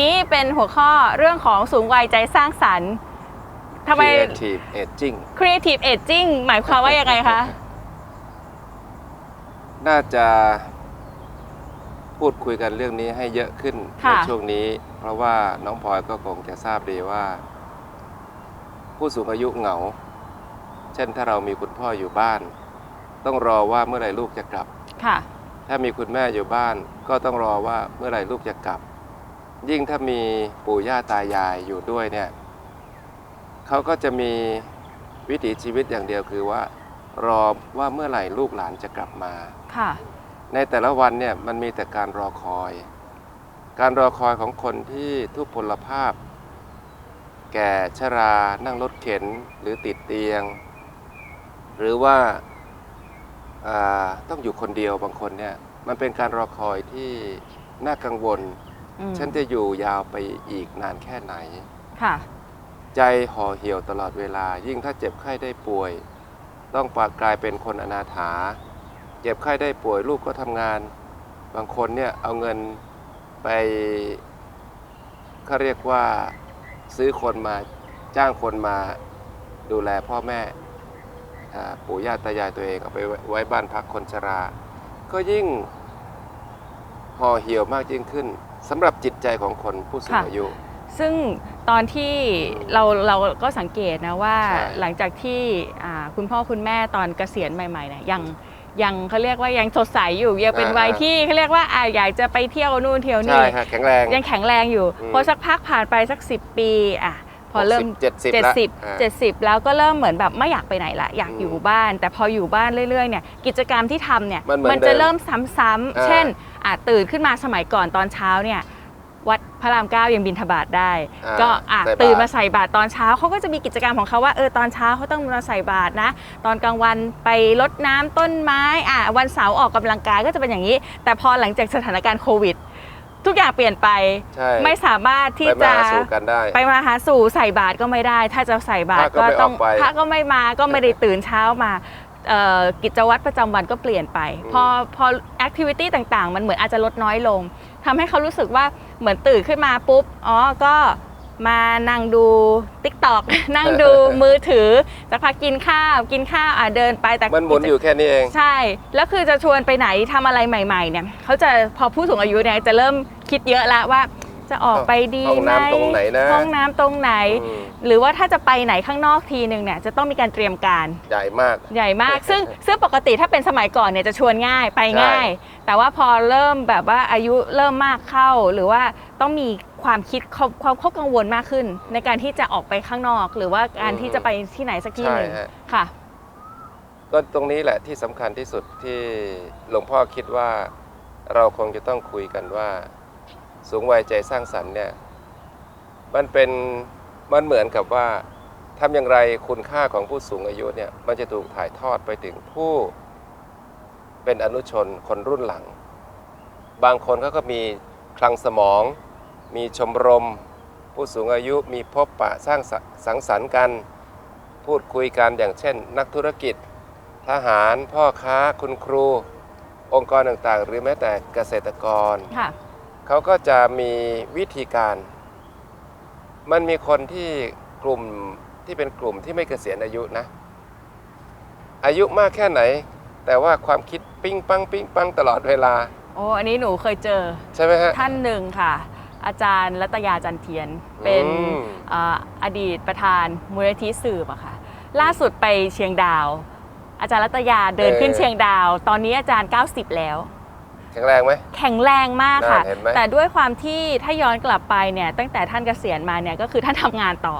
นนี้เป็นหัวข้อเรื่องของสูงวัยใจสร้างสรรค์ทำไม Creative Aging Creative Aging หมายความว่ายังไงคะ น่าจะพูดคุยกันเรื่องนี้ให้เยอะขึ้นในค่ะ ช่วงนี้ เพราะว่าน้องพลอยก็คงจะทราบดีว่า ผู้สูงอายุเหงา เช่นถ้าเรามีคุณพ่ออยู่บ้าน ต้องรอว่าเมื่อไหร่ลูกจะกลับ ค่ะ ถ้ามีคุณแม่อยู่บ้าน ก็ต้องรอว่าเมื่อไหร่ลูกจะกลับ ยิ่งถ้ามีปู่ย่าตายายอยู่ด้วยเนี่ยเขาก็จะมีวิถีชีวิตอย่างเดียวคือว่า รอว่าเมื่อไหร่ลูกหลานจะกลับมาค่ะ ในแต่ละวันเนี่ยมันมีแต่การรอคอย การรอคอยของคนที่ทุพพลภาพ แก่ชรานั่งรถเข็นหรือติดเตียง หรือว่าอ่าต้องอยู่คนเดียวบางคนเนี่ยมันเป็นการรอคอยที่น่ากังวลอืม ฉันจะอยู่ยาวไปอีกนานแค่ไหน ค่ะ ใจห่อเหี่ยวตลอดเวลา ยิ่งถ้าเจ็บไข้ได้ป่วย ต้องปากกลายเป็นคนอนาถา เจ็บไข้ได้ป่วยลูกก็ทำงาน บางคนเนี่ยเอาเงินไปเขาเรียกว่าซื้อคนมาจ้างคนมาดูแลพ่อแม่อ่าปู่ย่าตายายตัวเองเอาไปไว้ไว้บ้านพักคนชรา ก็ยิ่งห่อเหี่ยวมากยิ่งขึ้น สำหรับจิตใจของคนผู้สูงค่ะ อายุ ซึ่งตอนที่เราเราก็สังเกตนะว่าใช่ หลังจากที่อ่าคุณพ่อคุณแม่ตอนเกษียณใหม่ๆเนี่ยยังยังเขาเรียกว่ายังสดใสอยู่ยังเป็นวัยที่เขาเรียกว่าอ่าอยากจะไปเที่ยวนู่นเที่ยวนี่ใช่ค่ะแข็งแรง ยังแข็งแรงอยู่ อืม พอสักพักผ่านไปสัก 10 ปีอะพอเริ่ม เจ็ดสิบละอ่า 70 70 แล้วก็เริ่มเหมือนแบบไม่อยากไปไหนละอยากอืมอยู่บ้าน แต่พออยู่บ้านเรื่อยๆเนี่ยกิจกรรมที่ทำเนี่ยมันเหมือนจะเดิมเริ่มซ้ำอ่าๆ เช่น อะตื่นขึ้นมาสมัยก่อนตอนเช้าเนี่ยวัดพระรามเก้ายังบินทบาทได้อ่าก็อะใส่บาตรตื่นมาใส่บาตรตอนเช้าเขาก็จะมีกิจกรรมของเขาว่าเออตอนเช้าเขาต้องมาใส่บาตรนะ ตอนกลางวันไปรดน้ำต้นไม้อะวันเสาร์ออกกำลังกายก็จะเป็นอย่างนี้ แต่พอหลังจากสถานการณ์โควิด ทุกอย่างเปลี่ยนไปใช่ไม่สามารถที่ไปจะมาสู่กันได้ไปมาหาสู่ใส่บาตรก็ไม่ได้ ถ้าจะใส่บาตรพระก็ไม่ต้องออกไปพระก็ไม่มาก็ไม่ได้ตื่นเช้ามาเอ่อ กิจวัตรประจำวันก็เปลี่ยนไปอืมพอพอแอคทิวิตี้ต่างๆ มันเหมือนอาจจะลดน้อยลงทำให้เขารู้สึกว่าเหมือนตื่นขึ้นมาปุ๊บอ๋อก็มานั่งดู t ิ k t o k นั่งดูมือถือสักพักกินข้าวกินข้าวอะเดินไปแต่มันหมุนอยู่แค่นี้เอง ใช่ แล้วคือจะชวนไปไหนทำอะไรใหม่ ๆ เนี่ยเขาจะพอผู้สูงอายุเนี่ยจะเริ่มคิดเยอะละว่า จะออกไปดีห้องไหมน้ำตรงไหนนะห้องน้ำตรงไหน อืม หรือว่าถ้าจะไปไหนข้างนอกทีนึงเนี่ยจะต้องมีการเตรียมการ ใหญ่มาก ใหญ่มาก ซึ่งซึ่งปกติถ้าเป็นสมัยก่อนเนี่ยจะชวนง่ายไปง่ายใช่แต่ว่าพอเริ่มแบบว่าอายุเริ่มมากเข้า หรือว่าต้องมีความคิดความความเข้ากังวลมากขึ้น ในการที่จะออกไปข้างนอก หรือว่าการที่จะไปที่ไหนสักที่หนึ่งใช่ฮะ ค่ะ ก็ตรงนี้แหละที่สำคัญที่สุดที่หลวงพ่อคิดว่าเราคงจะต้องคุยกันว่า สูงวัยใจสร้างสรรค์เนี่ยมันเป็นมันเหมือนกับว่าทำอย่างไรคุณค่าของผู้สูงอายุเนี่ยมันจะถูกถ่ายทอดไปถึงผู้เป็นอนุชนคนรุ่นหลัง บางคนเขาก็มีคลังสมอง มีชมรม ผู้สูงอายุมีพบปะสร้างส,สังสรรค์กัน พูดคุยกันอย่างเช่น นักธุรกิจ ทหาร พ่อค้า คุณครู องค์กรต่างๆ หรือแม้แต่เกษตรกรค่ะ เขาก็จะมีวิธีการ มันมีคนที่กลุ่มที่เป็นกลุ่มที่ไม่เกษียณอายุนะ อายุมากแค่ไหน แต่ว่าความคิดปิ้งปังปิ้งปังตลอดเวลา โอ้อันนี้หนูเคยเจอ ใช่ไหมฮะ ท่านหนึ่งค่ะ อาจารย์รัตยาจันเทียน เป็นอืมอ่าอดีตประธานมูลนิธิสืบอะค่ะ ล่าสุดไปเชียงดาว อาจารย์รัตยาเดินขึ้นเชียงดาว ตอนนี้อาจารย์ 90 แล้ว แข็งแรงไหม แข็งแรงมากค่ะน่าเห็นไหม แต่ด้วยความที่ถ้าย้อนกลับไปเนี่ยตั้งแต่ท่านเกษียณมาเนี่ยก็คือท่านทำงานต่อ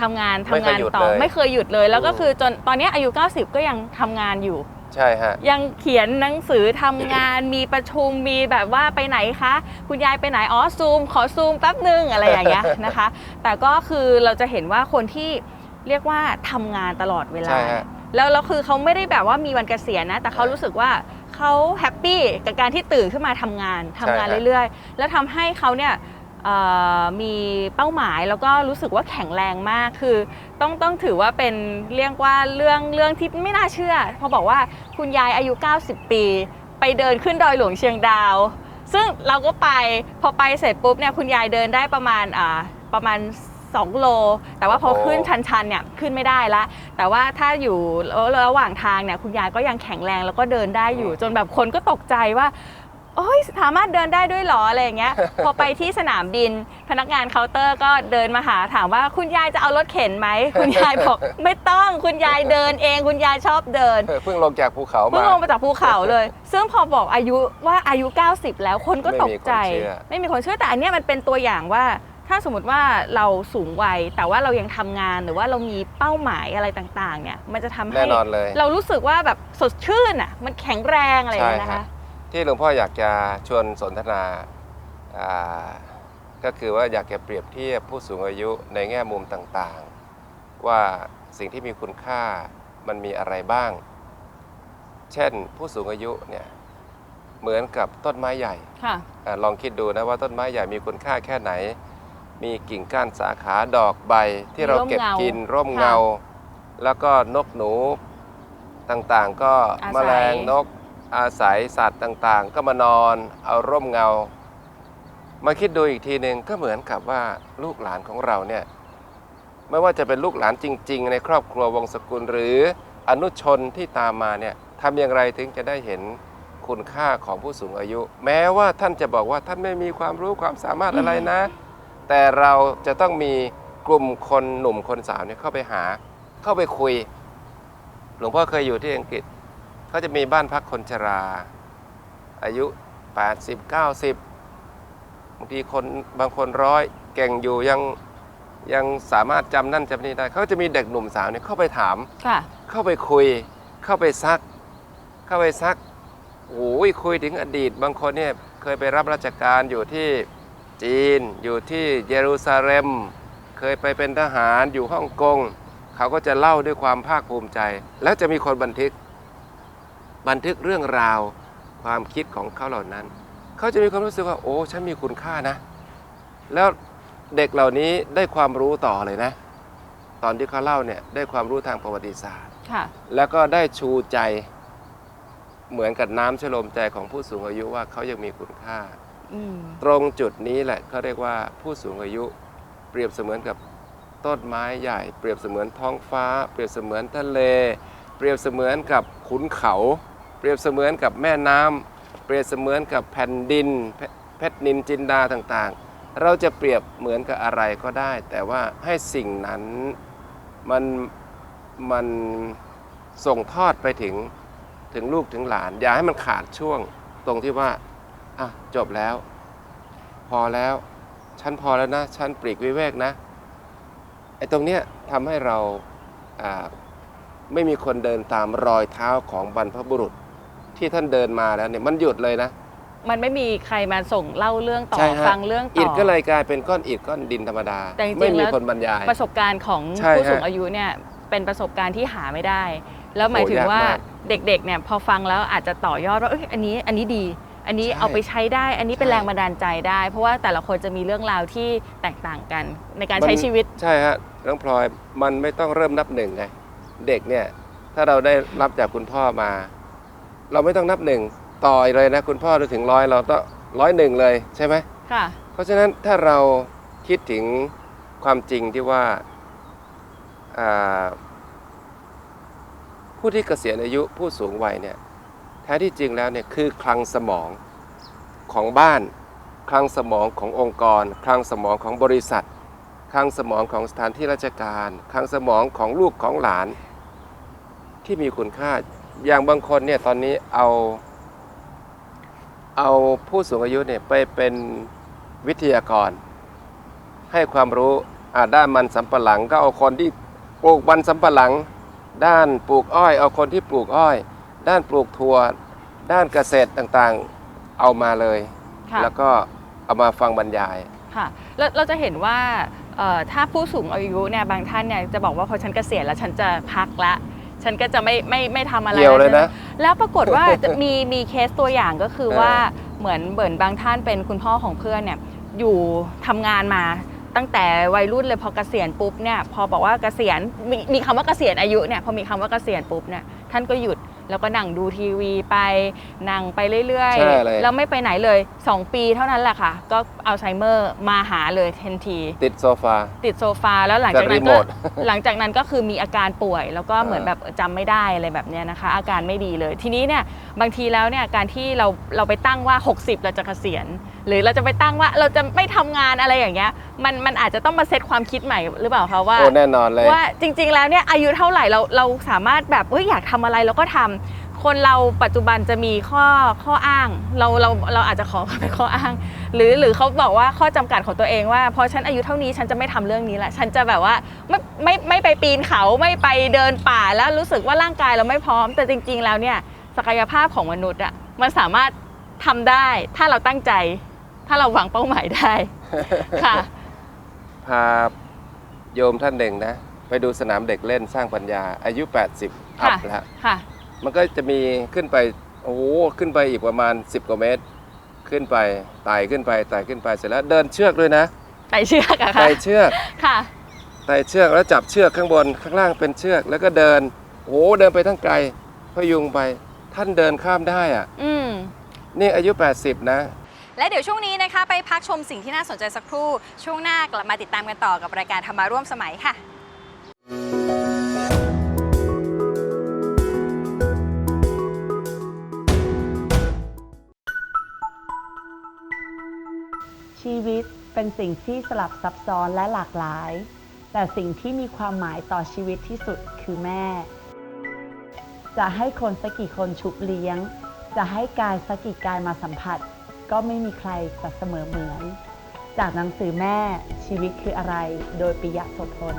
ทำงานทำไม่เคงายนหยุดต่อเลยไม่เคยหยุดเลย แล้วก็อืม คือจนตอนนี้อายุ 90 ก็ยังทำงานอยู่ ใช่ฮะ ยังเขียนหนังสือทำงาน มีประชุมมีแบบว่าไปไหนคะ คุณยายไปไหนอ๋อซูม ขอซูมแป๊บนึงอะไรอย่างเงี้ยนะคะ แต่ก็คือเราจะเห็นว่าคนที่เรียกว่าทำงานตลอดเวลาใช่ฮะ แล้วแล้วคือเขาไม่ได้แบบว่ามีวันเกษียณนะ แต่เขารู้สึกว่าเขาแฮปปี้กับการที่ตื่นขึ้นมาทำงานทำงานใช่ฮะเรื่อยๆ แล้วทำให้เขาเนี่ยเอ่อมีเป้าหมายแล้วก็รู้สึกว่าแข็งแรงมากคือต้องต้องถือว่าเป็นเรียกว่าเรื่องเรื่องที่ไม่น่าเชื่อพอบอกว่าคุณยายอายุ 90 ปี ไปเดินขึ้นดอยหลวงเชียงดาว ซึ่งเราก็ไปพอไปเสร็จปุ๊บเนี่ยคุณยายเดินได้ประมาณอ่าประมาณ 2 โล แต่ว่าพอโอ้โหขึ้นชันๆเนี่ยขึ้นไม่ได้ละ แต่ว่าถ้าอยู่ระหว่างทางเนี่ยคุณยายก็ยังแข็งแรงแล้วก็เดินได้อยู่ จนแบบคนก็ตกใจว่าโอ้ยสามารถเดินได้ด้วยเหรออะไรอย่างเงี้ย พอไปที่สนามบิน พนักงานเคาน์เตอร์ก็เดินมาหาถามว่าคุณยายจะเอารถเข็นไหม คุณยายบอกไม่ต้องคุณยายเดินเอง คุณยายชอบเดินเออเพิ่งลงจากภูเขาเพิ่มางลงมาจากภูเขาเลย ซึ่งพอบอกอายุว่าอายุ 90 แล้วคนก็ตกใจ ไม่มีคนเชื่อไม่มีคนเชื่อแต่อันเนี้ยมันเป็นตัวอย่างว่า ถ้าสมมติว่าเราสูงวัยแต่ว่าเรายังทำงานหรือว่าเรามีเป้าหมายอะไรต่างๆ เนี่ย มันจะทำให้แน่นอนเลย เรารู้สึกว่าแบบสดชื่นอะมันแข็งแรงอะไรอย่างเงี้ยใช่นะครัคะบที่หลวงพ่ออยากจะชวนสนทนาอ่าก็คือว่าอยากจะเปรียบเทียบผู้สูงอายุในแง่มุมต่างๆ ว่าสิ่งที่มีคุณค่ามันมีอะไรบ้าง เช่นผู้สูงอายุเนี่ยเหมือนกับต้นไม้ใหญ่ค่ะอาลองคิดดูนะว่าต้นไม้ใหญ่มีคุณค่าแค่ไหน มีกิ่งก้านสาขาดอกใบที่เราเก็บกินร่มเงา แล้วก็นกหนูต่างๆ ก็อาศัยแมลงนกอาศัยสัตว์ต่างๆ ก็มานอนเอาร่มเงา มาคิดดูอีกทีหนึ่งก็เหมือนกับว่าลูกหลานของเราเนี่ยไม่ว่าจะเป็นลูกหลานจริง ๆ ในครอบครัววงศกุลหรืออนุชนที่ตามมาเนี่ยทำอย่างไรถึงจะได้เห็นคุณค่าของผู้สูงอายุ แม้ว่าท่านจะบอกว่าท่านไม่มีความรู้ความสามารถอะไรนะ แต่เราจะต้องมีกลุ่มคนหนุ่มคนสาวเนี่ยเข้าไปหา เข้าไปคุย หลวงพ่อเคยอยู่ที่อังกฤษเขาจะมีบ้านพักคนชรา อายุ 80 90บางทีคนบางคนร้อยเก่งอยู่ยังยังสามารถจำนั่นจำนี่ได้เขาจะมีเด็กหนุ่มสาวเนี่ยเข้าไปถาม ค่ะ เข้าไปคุย เข้าไปซัก เข้าไปซักโอ้ยคุยถึงอดีต บางคนเนี่ยเคยไปรับราชการอยู่ที่ จีน อยู่ที่เยรูซาเล็ม เคยไปเป็นทหารอยู่ฮ่องกง เขาก็จะเล่าด้วยความภาคภูมิใจ แล้วจะมีคนบันทึก บันทึกเรื่องราวความคิดของเขาเหล่านั้น เขาจะมีความรู้สึกว่า โอ้ฉันมีคุณค่านะ แล้วเด็กเหล่านี้ได้ความรู้ต่อเลยนะ ตอนที่เขาเล่าเนี่ยได้ความรู้ทางประวัติศาสตร์ค่ะแล้วก็ได้ชูใจเหมือนกับน้ำชโลมใจของผู้สูงอายุว่าเขายังมีคุณค่าอืม ตรงจุดนี้แหละเขาเรียกว่าผู้สูงอายุเปรียบเสมือนกับต้นไม้ใหญ่ เปรียบเสมือนท้องฟ้า เปรียบเสมือนทะเล เปรียบเสมือนกับขุนเขา เปรียบเสมือนกับแม่น้ำเปรียบเสมือนกับแผ่นดินเพชรนินจินดาต่างๆ เราจะเปรียบเหมือนกับอะไรก็ได้ แต่ว่าให้สิ่งนั้นมันมันส่งทอดไปถึงถึงลูกถึงหลาน อย่าให้มันขาดช่วงตรงที่ว่า อะจบแล้ว พอแล้ว ฉันพอแล้วนะ ฉันปลีกวิเวกนะ ไอ้ตรงเนี้ยทำให้เราอ่าไม่มีคนเดินตามรอยเท้าของบรรพบุรุษ ที่ท่านเดินมาแล้วเนี่ยมันหยุดเลยนะ มันไม่มีใครมาส่งเล่าเรื่องต่อใช่ฮะฟังเรื่องต่ออิอิฐก็เลยกลายเป็นก้อนอิฐก้อนดินธรรมดา แต่จริงๆไม่มีแล้วคนบรรยาย ประสบการณ์ของใช่ผู้สูงฮะอายุเนี่ยเป็นประสบการณ์ที่หาไม่ได้ แล้วหมายถึงโอ้ยากว่ามากเด็กๆเนี่ยพอฟังแล้วอาจจะต่อยอดว่าเอ้ยอันนี้อันนี้ดี อันนี้ใช่เอาไปใช้ได้ อันนี้เป็นใช่แรงบันดาลใจได้ เพราะว่าแต่ละคนจะมีเรื่องราวที่แตกต่างกัน ในการใช้มันชีวิต ใช่ฮะน้องพลอยมันไม่ต้องเริ่มนับหนึ่งไงเด็กเนี่ยถ้าเราได้รับจากคุณพ่อมา เราไม่ต้องนับหนึ่งต่อยเลยนะคุณพ่อถึงร้อยเราต้องร้อยหนึ่งเลยใช่ไหมค่ะ เพราะฉะนั้นถ้าเราคิดถึงความจริงที่ว่าอ่าผู้ที่เกษียณอายุผู้สูงวัยเนี่ย แท้ที่จริงแล้วเนี่ยคือคลังสมองของบ้าน คลังสมองขององค์กร คลังสมองของบริษัท คลังสมองของสถานที่ราชการ คลังสมองของลูกของหลาน ที่มีคุณค่าอย่างบางคนเนี่ยตอนนี้เอาเอาผู้สูงอายุเนี่ยไปเป็นวิทยากร ให้ความรู้ด้านมันสำปะหลังก็เอาคนที่ปลูกมันสำปะหลัง ด้านปลูกอ้อย เอาคนที่ปลูกอ้อย ด้านปลูกถั่วด้านเกษตรต่างๆเอามาเลย ค่ะแล้วก็เอามาฟังบรรยาย ค่ะแล้วเราจะเห็นว่าเอ่อถ้าผู้สูงอายุเนี่ยบางท่านเนี่ยจะบอกว่าพอฉันเกษียณแล้วฉันจะพักละ ฉันก็จะไม่ไม่ไม่ทำอะไรเกี่ยวเลยนะ แล้วปรากฏว่า จะมีมีเคสตัวอย่างก็คือเออ ว่าเหมือนเหมือนบางท่านเป็นคุณพ่อของเพื่อนเนี่ยอยู่ทำงานมาตั้งแต่วัยรุ่นเลยพอเกษียณปุ๊บเนี่ยพอบอกว่าเกษียณมีมีคำว่าเกษียณอายุเนี่ยพอมีคำว่าเกษียณปุ๊บเนี่ยท่านก็หยุด แล้วก็นั่งดูทีวีไปนั่งไปเรื่อยใช่เลย ๆ แล้วไม่ไปไหนเลย 2 ปีเท่านั้นแหละค่ะ ก็อัลไซเมอร์มาหาเลยทันที ติดโซฟา ติดโซฟาแล้วหลังจากนั้นจากรีโมก็ทหลังจากนั้นก็คือมีอาการป่วย แล้วก็เหมือนเออแบบจำไม่ได้อะไรแบบเนี้ยนะคะ อาการไม่ดีเลย ทีนี้เนี่ยบางทีแล้วเนี่ยการที่เราเราไปตั้งว่า 60 เราจะเกษียณ หรือเราจะไปตั้งว่าเราจะไม่ทำงานอะไรอย่างเงี้ยมันมันอาจจะต้องมาเซตความคิดใหม่หรือเปล่าคะว่า โอ้แน่นอนเลย ว่าจริงๆ แล้วเนี่ยอายุเท่าไหร่เราเราสามารถแบบเอ้ยอยากทำอะไรเราก็ทำคนเราปัจจุบันจะมีข้อข้ออ้าง เราเราเราอาจจะขอเป็นข้ออ้าง หรือหรือเขาบอกว่าข้อจำกัดของตัวเองว่าพอฉันอายุเท่านี้ฉันจะไม่ทำเรื่องนี้ละฉันจะแบบว่าไม่ไม่ไม่ไปปีนเขาไม่ไปเดินป่าแล้วรู้สึกว่าร่างกายเราไม่พร้อม แต่จริง ๆ แล้วเนี่ยศักยภาพของมนุษย์อะมันสามารถทำได้ถ้าเราตั้งใจ ถ้าเราวางเป้าหมายได้ ค่ะ พาโยมท่านหนึ่งนะ ไปดูสนามเด็กเล่นสร้างปัญญา อายุ 80อัค่ะพแล้ว ค่ะ มันก็จะมีขึ้นไป โอ้โห ขึ้นไปอีกประมาณ 10 กว่าเมตร ขึ้นไปไต่ขึ้นไปไต่ขึ้นไปเสร็จแล้วเดินเชือกด้วยนะไต่เชือกอะค่ะไต่เชือก ค่ะไต่เชือกแล้วจับเชือกข้างบนข้างล่างเป็นเชือกแล้วก็เดิน โอ้โหเดินไปทั้งไกลพยุงไปท่านเดินข้ามได้อะอืมนี่อายุ 80 นะ และเดี๋ยวช่วงนี้นะคะ ไปพักชมสิ่งที่น่าสนใจสักครู่ ช่วงหน้ากลับมาติดตามกันต่อกับรายการธรรมาร่วมสมัยค่ะชีวิตเป็นสิ่งที่สลับซับซ้อนและหลากหลาย แต่สิ่งที่มีความหมายต่อชีวิตที่สุดคือแม่ จะให้คนสักกี่คนชุบเลี้ยง จะให้กายสักกี่กายมาสัมผัส ก็ไม่มีใครจะเสมอเหมือน จากหนังสือแม่ชีวิตคืออะไร โดยปิยะโสพล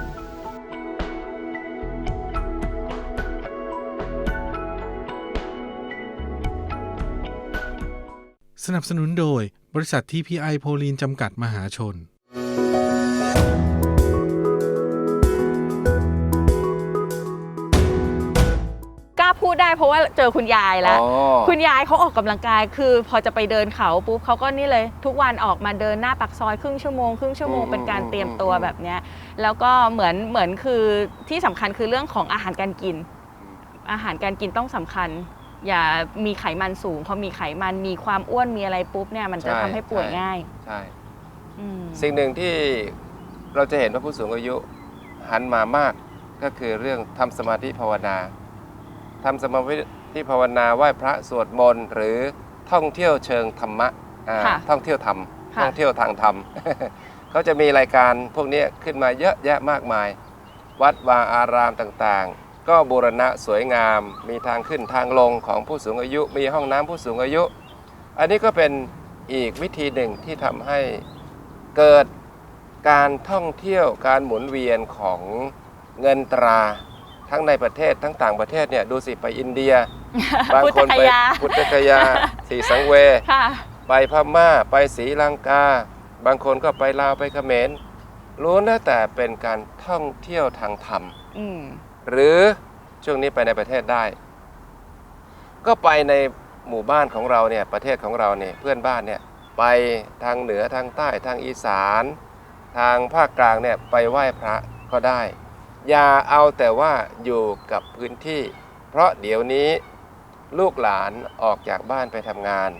สนับสนุนโดยบริษัทที่พีไอโพลีนจำกัดมหาชน เพราะว่าเจอคุณยายแล้ว อ๋อ คุณยายเขาออกกำลังกาย คือพอจะไปเดินเขาปุ๊บเขาก็นี่เลย ทุกวันออกมาเดินหน้าปากซอยครึ่งชั่วโมงครึ่งชั่วโมงอืมเป็นการเตรียมตัวอืม แบบเนี้ยแล้วก็เหมือนเหมือนคือที่สำคัญคือเรื่องของอาหารการกิน อาหารการกินต้องสำคัญ อย่ามีไขมันสูงพอมีไขมันมีความอ้วนมีอะไรปุ๊บเนี่ยมันจะใช่ทำให้ป่วยใช่ ง่ายใช่ อืม สิ่งหนึ่งที่เราจะเห็นว่าผู้สูงอายุหันมามากก็คือเรื่องทำสมาธิภาวนา ทำสมาธิภาวนาไหว้พระสวดมนต์หรือท่องเที่ยวเชิงธรรมะอ่าค่ะท่องเที่ยวธรรมค่ะ ท่องเที่ยวทางธรรม เขาจะมีรายการพวกนี้ขึ้นมาเยอะแยะมากมาย วัดวาอารามต่างๆ ก็บูรณะสวยงาม มีทางขึ้นทางลงของผู้สูงอายุ มีห้องน้ำผู้สูงอายุ อันนี้ก็เป็นอีกวิธีหนึ่งที่ทำให้เกิดการท่องเที่ยวการหมุนเวียนของเงินตรา ทั้งในประเทศทั้งต่างประเทศเนี่ยดูสิไปอินเดีย บางพุทคธนคไปยาพุทธคยาสีสังเวค่ะไปพม่าไปศรีลังกา บางคนก็ไปลาวไปเขมรล้วนแล้วแต่เป็นการท่องเที่ยวทางธรรมอืมหรือช่วงนี้ไปในประเทศได้ ก็ไปในหมู่บ้านของเราเนี่ยประเทศของเราเนี่ยเพื่อนบ้านเนี่ยไปทางเหนือทางใต้ทางอีสาน ทางภาคกลางเนี่ยไปไหว้พระก็ได้ อย่าเอาแต่ว่าอยู่กับพื้นที่ เพราะเดี๋ยวนี้ลูกหลานออกจากบ้านไปทำงาน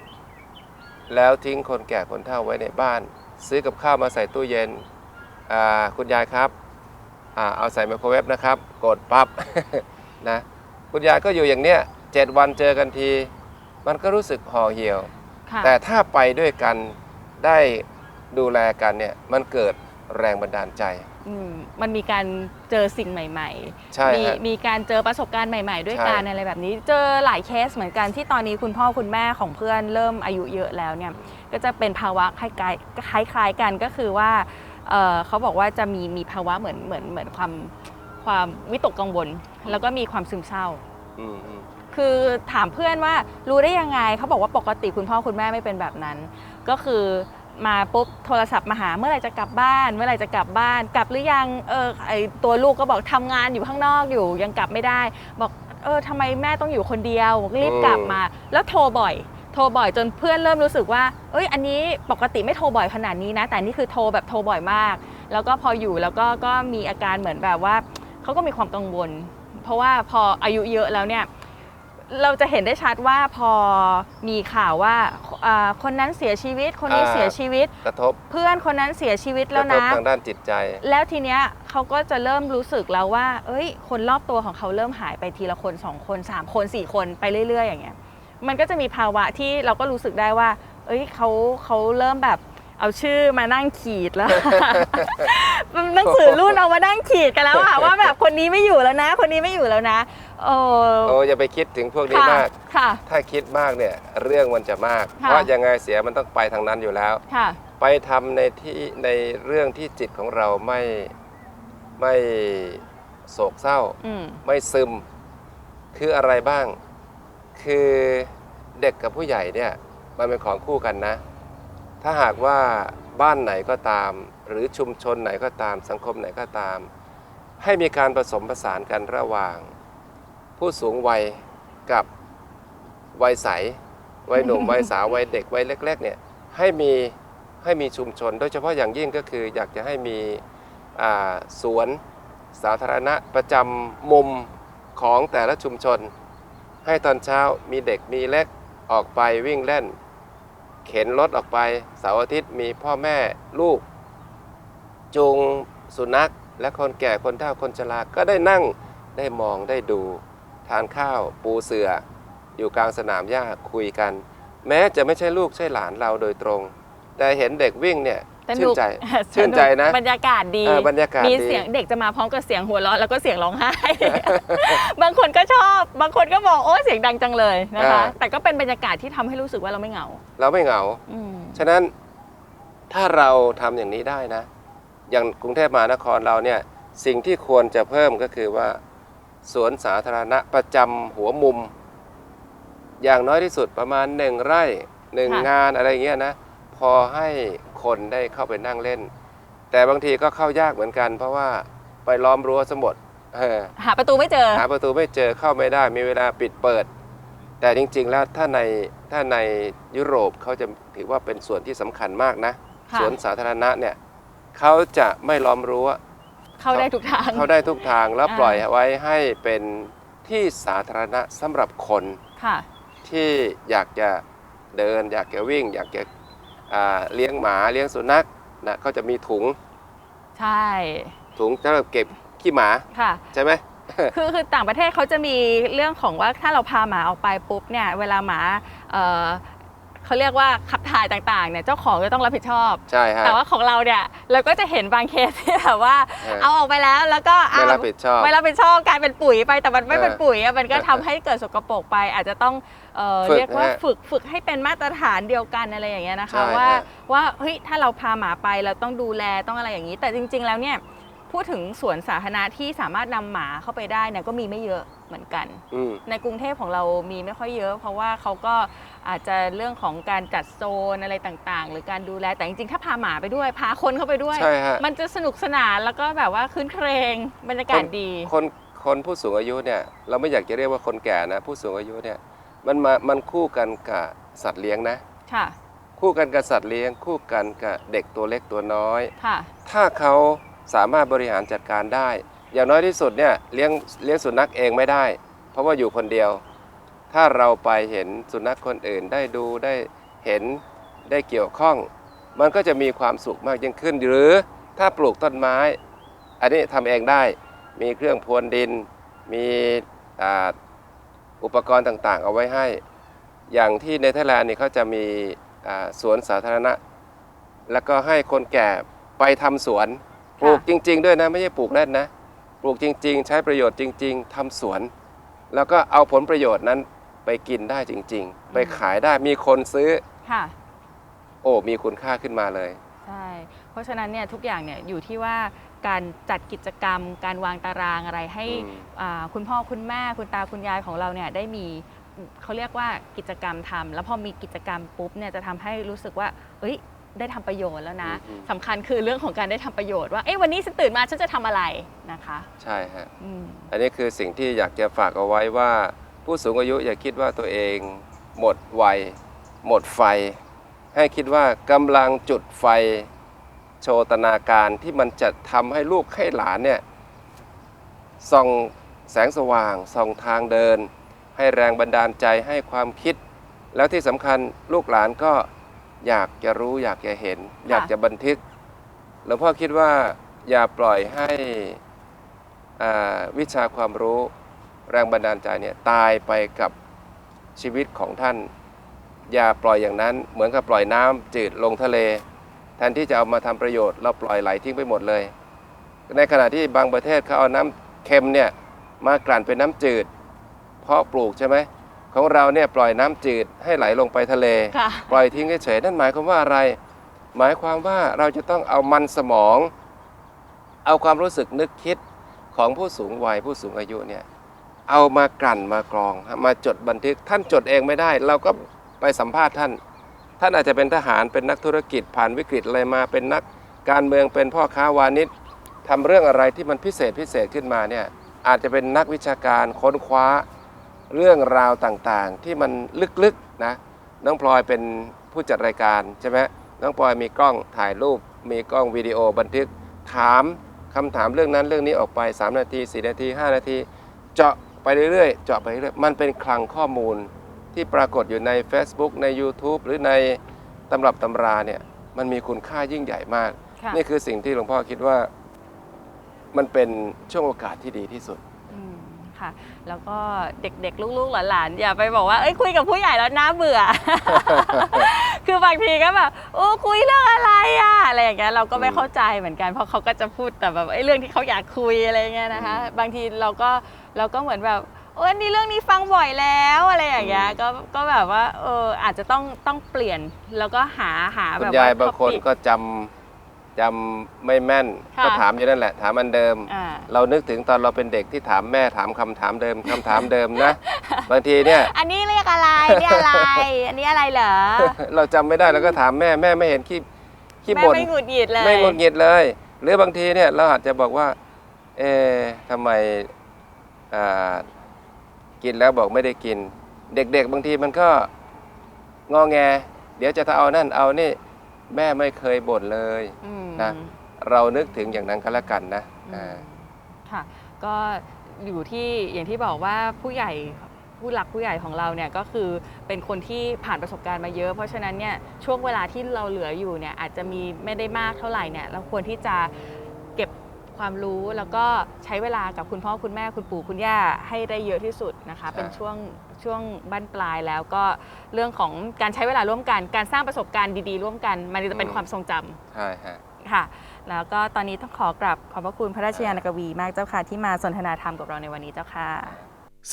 แล้วทิ้งคนแก่คนเฒ่าไว้ในบ้าน ซื้อกับข้าวมาใส่ตู้เย็นอ่าคุณยายครับอ่าเอาใส่ไมโครเวฟนะครับ กดปับ๊บนะคุณยายก็อยู่อย่างเนี้ยเจ็ดวันเจอกันที มันก็รู้สึกห่อเหี่ยวค่ะแต่ถ้าไปด้วยกันได้ดูแลกันเนี่ยมันเกิดแรงบันดาลใจ อืมมันมีการเจอสิ่งใหม่ๆใช่มีฮะ มีการเจอประสบการณ์ใหม่ ๆ ด้วยใช่กันอะไรแบบนี้ เจอหลายเคสเหมือนกันที่ตอนนี้คุณพ่อคุณแม่ของเพื่อนเริ่มอายุเยอะแล้วเนี่ยก็จะเป็นภาวะคล้ายๆคล้ายๆกันก็คือว่าเอ่อเขาบอกว่าจะมีมีภาวะเหมือนเหมือนเหมือนความความวิตกกังวล แล้วก็มีความซึมเศร้า อืมอืม คือถามเพื่อนว่ารู้ได้ยังไงเขาบอกว่าปกติคุณพ่อคุณแม่ไม่เป็นแบบนั้น ก็คือ มาปุ๊บโทรศัพท์มาหาเมื่อไหร่จะกลับบ้าน เมื่อไหร่จะกลับบ้านกลับหรือยังเออไอตัวลูกก็บอกทำงานอยู่ข้างนอกอยู่ยังกลับไม่ได้ บอกเออทำไมแม่ต้องอยู่คนเดียวรีบกลับมา แล้วโทรบ่อย โทรบ่อยจนเพื่อนเริ่มรู้สึกว่า เอ้ยอันนี้ปกติไม่โทรบ่อยขนาดนี้นะ แต่นี่คือโทรแบบโทรบ่อยมาก แล้วก็พออยู่แล้วก็ก็มีอาการเหมือนแบบว่าเขาก็มีความกังวล เพราะว่าพออายุเยอะแล้วเนี่ย เราจะเห็นได้ชัดว่าพอมีข่าวว่าอ่าคนนั้นเสียชีวิตคนนี้อ่า เสียชีวิต กระทบเพื่อนคนนั้นเสียชีวิตกแล้วระทบนะ ทางด้านจิตใจ แล้วทีเนี้ยเขาก็จะเริ่มรู้สึกแล้วว่า เอ้ย คนรอบตัวของเขาเริ่มหายไปทีละคนสองคนสามคนสี่คนไปเรื่อย ๆ อย่างเงี้ย มันก็จะมีภาวะที่เราก็รู้สึกได้ว่า เอ้ยเขาเขาเริ่มแบบ เอาชื่อมานั่งขีดแล้ว หนังสือรุ่นเอามานั่งขีดกันแล้วอะว่าแบบคนนี้ไม่อยู่แล้วนะ คนนี้ไม่อยู่แล้วนะเออโอ้อย่าไปคิดถึงพวกนี้ค่ะมากค่ะถ้าคิดมากเนี่ยเรื่องมันจะมากค่ะเพราะยังไงเสียมันต้องไปทางนั้นอยู่แล้วค่ะไปทำในที่ในเรื่องที่จิตของเราไม่ไม่โศกเศร้าอืมไม่ซึม คืออะไรบ้าง คือเด็กกับผู้ใหญ่เนี่ยมันเป็นของคู่กันนะ ถ้าหากว่าบ้านไหนก็ตาม หรือชุมชนไหนก็ตาม สังคมไหนก็ตาม ให้มีการผสมผสานกันระหว่าง ผู้สูงวัยกับวัยใส วัยหนุ่ม วัยสาววัยเด็กวัยเล็ก ๆ เนี่ยให้มีให้มีชุมชน โดยเฉพาะอย่างยิ่งก็คือ อยากจะให้มีอ่าสวนสาธารณะประจำมุมของแต่ละชุมชน ให้ตอนเช้ามีเด็กมีเล็กออกไปวิ่งเล่น เข็นรถออกไปเสาร์อาทิตย์มีพ่อแม่ลูก จูงสุนัข และคนแก่คนเฒ่าคนชราก็ได้นั่งได้มองได้ดู ทานข้าวปูเสือ อยู่กลางสนามหญ้าคุยกัน แม้จะไม่ใช่ลูกใช่หลานเราโดยตรง แต่เห็นเด็กวิ่งเนี่ย ชื่นุนกใจสชื่นใจนะบรรยากาศดีเออบรรยากาศมีดีเสียงเด็กจะมาพร้อมกับเสียงหัวเราะแล้วก็เสียงร้องไห้ บางคนก็ชอบ บางคนก็บอกโอ้เสียงดังจังเลยนะคะ แต่ก็เป็นบรรยากาศที่ทำให้รู้สึกว่าเราไม่เหงา เราไม่เหงาอืมฉะนั้นถ้าเราทำอย่างนี้ได้นะ อย่างกรุงเทพมหานครเราเนี่ยสิ่งที่ควรจะเพิ่มก็คือว่าสวนสาธารณะประจำหัวมุม อย่างน้อยที่สุดประมาณหนึ่งไร่หนึ่งค่ะงานอะไรเงี้ยนะ พอให้ คนได้เข้าไปนั่งเล่น แต่บางทีก็เข้ายากเหมือนกัน เพราะว่าไปล้อมรั้วสมดเออหาประตูไม่เจอ หาประตูไม่เจอเข้าไม่ได้มีเวลาปิดเปิด แต่จริง ๆ แล้วถ้าในถ้าในยุโรปเขาจะถือว่าเป็นส่วนที่สำคัญมากนะค่ะสวนสาธารณะเนี่ยเขาจะไม่ล้อมรั้วเข้าได้ทุกทางเขาได้ทุกทางแล้วอ่าปล่อยไว้ให้เป็นที่สาธารณะสำหรับคนค่ะที่อยากจะเดิน อยากจะวิ่ง อยากจะอ่า เลี้ยงหมาเลี้ยงสุนัขนะเขาจะมีถุงใช่ ถุงสำหรับเก็บขี้หมาค่ะ ใช่ไหมคือคือต่างประเทศเขาจะมีเรื่องของว่าถ้าเราพาหมาออกไปปุ๊บเนี่ยเวลาหมาเอ่อ เขาเรียกว่าขับถ่ายต่างๆเนี่ยเจ้าของจะต้องรับผิดชอบ ใช่ฮะ แต่ว่าของเราเนี่ยเราก็จะเห็นบางเคสที่แบบว่า เออ เอาออกไปแล้วแล้วก็ไม่อ้าวรับผิดชอบ ไม่รับผิดชอบกลายเป็นปุ๋ยไปแต่มันไม่เออเป็นปุ๋ยอะมันก็เออทำให้เกิดสกปรกไป อาจจะต้องเอ่อฝึกเรียกว่าฮะฝึกฝึกให้เป็นมาตรฐานเดียวกันอะไรอย่างเงี้ยนะคะใช่ว่าฮะ ว่าเฮ้ยถ้าเราพาหมาไปเราต้องดูแลต้องอะไรอย่างนี้ แต่จริง ๆ แล้วเนี่ย พูดถึงสวนสาธารณะที่สามารถนำหมาเข้าไปได้เนี่ยก็มีไม่เยอะเหมือนกัน อืม ในกรุงเทพของเรามีไม่ค่อยเยอะ เพราะว่าเขาก็อาจจะเรื่องของการจัดโซนอะไรต่างๆ หรือการดูแลแต่จริงๆ ถ้าพาหมาไปด้วย พาคนเข้าไปด้วย ใช่ฮะ มันจะสนุกสนานแล้วก็แบบว่าคืนเครงบรรยากาศดี คนคนผู้สูงอายุเนี่ยเราไม่อยากจะเรียกว่าคนแก่นะ ผู้สูงอายุเนี่ยมันมามันคู่กันกับสัตว์เลี้ยงนะ ค่ะ คู่กันกับสัตว์เลี้ยง คู่กันกับเด็กตัวเล็กตัวน้อย ค่ะ ถ้าเขา สามารถบริหารจัดการได้ อย่างน้อยที่สุดเนี่ยเลี้ยงเลี้ยงสุนัขเองไม่ได้ เพราะว่าอยู่คนเดียว ถ้าเราไปเห็นสุนัขคนอื่นได้ดูได้เห็นได้เกี่ยวข้อง มันก็จะมีความสุขมากยิ่งขึ้น หรือถ้าปลูกต้นไม้ อันนี้ทำเองได้ มีเครื่องพรวนดิน มีอ,อุปกรณ์ต่างๆ เอาไว้ให้ อย่างที่เนเธอร์แลนด์นี่เขาจะมีสวนสาธารณะ แล้วก็ให้คนแก่ไปทำสวน ปลูกจริง ๆ ด้วยนะไม่ใช่ปลูกเล่นนะ ปลูกจริง ๆ ใช้ประโยชน์จริง ๆทำสวน แล้วก็เอาผลประโยชน์นั้นไปกินได้จริง ๆ ไปขายได้มีคนซื้อค่ะ โอ้มีคุณค่าขึ้นมาเลยใช่เพราะฉะนั้นเนี่ยทุกอย่างเนี่ยอยู่ที่ว่าการจัดกิจกรรม การวางตารางอะไรให้อืมอ่าคุณพ่อคุณแม่คุณตาคุณยายของเราเนี่ยได้มีเขาเรียกว่ากิจกรรมทำแล้วพอมีกิจกรรมปุ๊บเนี่ยจะทำให้รู้สึกว่า เอ้ย ได้ทำประโยชน์แล้วนะอืมสำคัญคือเรื่องของการได้ทำประโยชน์ว่าเอ้ยวันนี้ฉันตื่นมาฉันจะทำอะไรนะคะ ใช่ฮะอืมอันนี้คือสิ่งที่อยากจะฝากเอาไว้ว่า ผู้สูงอายุอย่าคิดว่าตัวเอง หมดวัยหมดไฟ ให้คิดว่ากำลังจุดไฟโชตนาการที่มันจะทำให้ลูกให้หลานเนี่ยส่องแสงสว่างส่องทางเดิน ให้แรงบันดาลใจให้ความคิด แล้วที่สำคัญลูกหลานก็ อยากจะรู้อยากจะเห็น อยากจะบันทึกหลวงพ่อคิดว่าอย่าปล่อยให้อ่าวิชาความรู้แรงบันดาลใจเนี่ยตายไปกับชีวิตของท่าน อย่าปล่อยอย่างนั้น เหมือนกับปล่อยน้ำจืดลงทะเล แทนที่จะเอามาทำประโยชน์เราปล่อยไหลทิ้งไปหมดเลย ในขณะที่บางประเทศเขาเอาน้ำเค็มเนี่ยมากลั่นเป็นน้ำจืด เพาะปลูกใช่ไหม ของเราเนี่ยปล่อยน้ำจืดให้ไหลลงไปทะเลค่ะปล่อยทิ้งเฉยๆนั่นหมายความว่าอะไร หมายความว่าเราจะต้องเอามันสมอง เอาความรู้สึกนึกคิดของผู้สูงวัยผู้สูงอายุเนี่ยเอามากลั่นมากรอง มาจดบันทึกท่านจดเองไม่ได้ เราก็ไปสัมภาษณ์ท่าน ท่านอาจจะเป็นทหารเป็นนักธุรกิจผ่านวิกฤตอะไรมาเป็นนักการเมืองเป็นพ่อค้าวานิชทำเรื่องอะไรที่มันพิเศษพิเศษขึ้นมาเนี่ยอาจจะเป็นนักวิชาการค้นคว้า เรื่องราวต่างๆ ที่มันลึกๆนะน้องพลอยเป็นผู้จัดรายการใช่ไหมน้องพลอยมีกล้องถ่ายรูป มีกล้องวิดีโอบันทึกถามคำถามเรื่องนั้นเรื่องนี้ออกไป 3 นาที 4 นาที 5 นาที เจาะไปเรื่อยๆ เจาะไปเรื่อยๆมันเป็นคลังข้อมูลที่ปรากฏอยู่ใน Facebook ใน YouTube หรือในตำรับตำราเนี่ยมันมีคุณค่ายิ่งใหญ่มากค่ะนี่คือสิ่งที่หลวงพ่อคิดว่า มันเป็นช่วงโอกาสที่ดีที่สุดอืม ค่ะ แล้วก็เด็กๆ ลูกๆหลานๆอย่าไปบอกว่าเอ้ยคุยกับผู้ใหญ่แล้วน่าเบื่อ คือบางทีก็แบบโอ้คุยเรื่องอะไรอะอะไรอย่างเงี้ยเราก็ไม่อืมเข้าใจเหมือนกันเพราะเขาก็จะพูดแต่แบบไอ้เรื่องที่เขาอยากคุยอะไรเงี้ยนะคะ บางทีเราก็เราก็เหมือนแบบโอ้ยนี่เรื่องนี้ฟังบ่อยแล้วอะไรอย่างเงี้ยก็ก็แบบว่าเอออาจจะต้องต้องเปลี่ยนแล้วก็หาหาคุแบบณยายว่บางคน topic ก็จำ จำไม่แม่นค่ะก็ถามอยู่นั่นแหละ ถามอันเดิม อ่า เรานึกถึงตอนเราเป็นเด็กที่ถามแม่ถามคำถามเดิมคำถามเดิมนะ บางทีเนี่ย อันนี้เรียกอะไรนี่อะไร อันนี้อะไรเหรอเราจำไม่ได้เราก็ถามแม่แม่ไม่เห็นขี้ขี้แม่บ่นไม่หงุดหงิดเลย ไม่งุนงิดเลย หรือบางทีเนี่ยเราอาจจะบอกว่า เอ๊ะทำไมอ่ากินแล้วบอกไม่ได้กิน เด็กๆ บางทีมันก็งอแง เดี๋ยวจะถ้าเอานั่นเอานี่ แม่ไม่เคยบ่นเลยอืมนะ เรานึกถึงอย่างนั้นก็แล้วกันนะอือ่ามค่ะ ก็อยู่ที่อย่างที่บอกว่าผู้ใหญ่ผู้หลักผู้ใหญ่ของเราเนี่ยก็คือเป็นคนที่ผ่านประสบการณ์มาเยอะ เพราะฉะนั้นเนี่ยช่วงเวลาที่เราเหลืออยู่เนี่ยอาจจะมีไม่ได้มากเท่าไหร่เนี่ยเราควรที่จะเก็บความรู้แล้วก็ใช้เวลากับคุณพ่อคุณแม่คุณปู่คุณย่าให้ได้เยอะที่สุดนะคะใช่เป็นช่วงช่วงบั้นปลายแล้วก็เรื่องของการใช้เวลาร่วมกัน การสร้างประสบการณ์ดีๆ ร่วมกัน มันจะเป็นความทรงจำใช่ฮะ ค่ะ แล้วก็ตอนนี้ต้องขอกราบขอบพระคุณพระราชยานกวีมากเจ้าค่ะที่มาสนทนาธรรมกับเราในวันนี้เจ้าค่ะ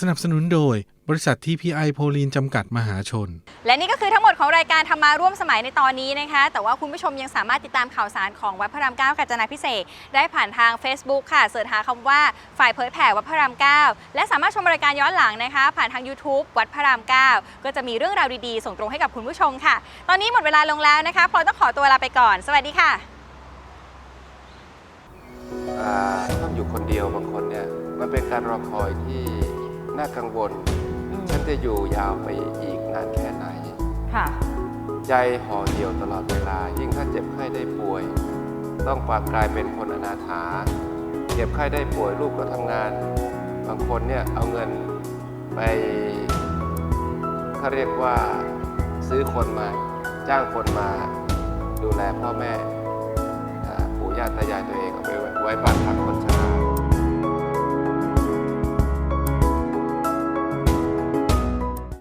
สนับสนุนโดยบริษัทที่พีไอโพลีนจำกัดมหาชน และนี่ก็คือทั้งหมดของรายการธรรมาร่วมสมัยในตอนนี้นะคะ แต่ว่าคุณผู้ชมยังสามารถติดตามข่าวสารของวัดพระรามเก้ากาญจนาพิเศษกได้ผ่านทาง Facebook ค่ะเสิร์ชหาคำว่าฝ่ายเผยแผ่วัดพระรามเก้าและสามารถชมรายการย้อนหลังนะคะ ผ่านทาง YouTube วัดพระรามเก้าก็จะมีเรื่องราวดีๆ ส่งตรงให้กับคุณผู้ชมค่ะ ตอนนี้หมดเวลาลงแล้วนะคะพลอยต้องขอตัวลาไปก่อน สวัสดีค่ะอ่าต้องอยู่คนเดียวบางคนเนี่ยมันเป็นการรอคอยที่ น่ากังวลฉันจะอยู่ยาวไปอีกนานแค่ไหน ค่ะ ใจห่อเหี่ยวตลอดเวลา ยิ่งถ้าเจ็บไข้ได้ป่วย ต้องปากกลายเป็นคนอนาถา เจ็บไข้ได้ป่วยลูกก็ทำงาน บางคนเนี่ยเอาเงินไปเขาเรียกว่าซื้อคนมาจ้างคนมาดูแลพ่อแม่อ่าปู่ย่าตายายตัวเองเอาไปไว้บ้านพักคนชรา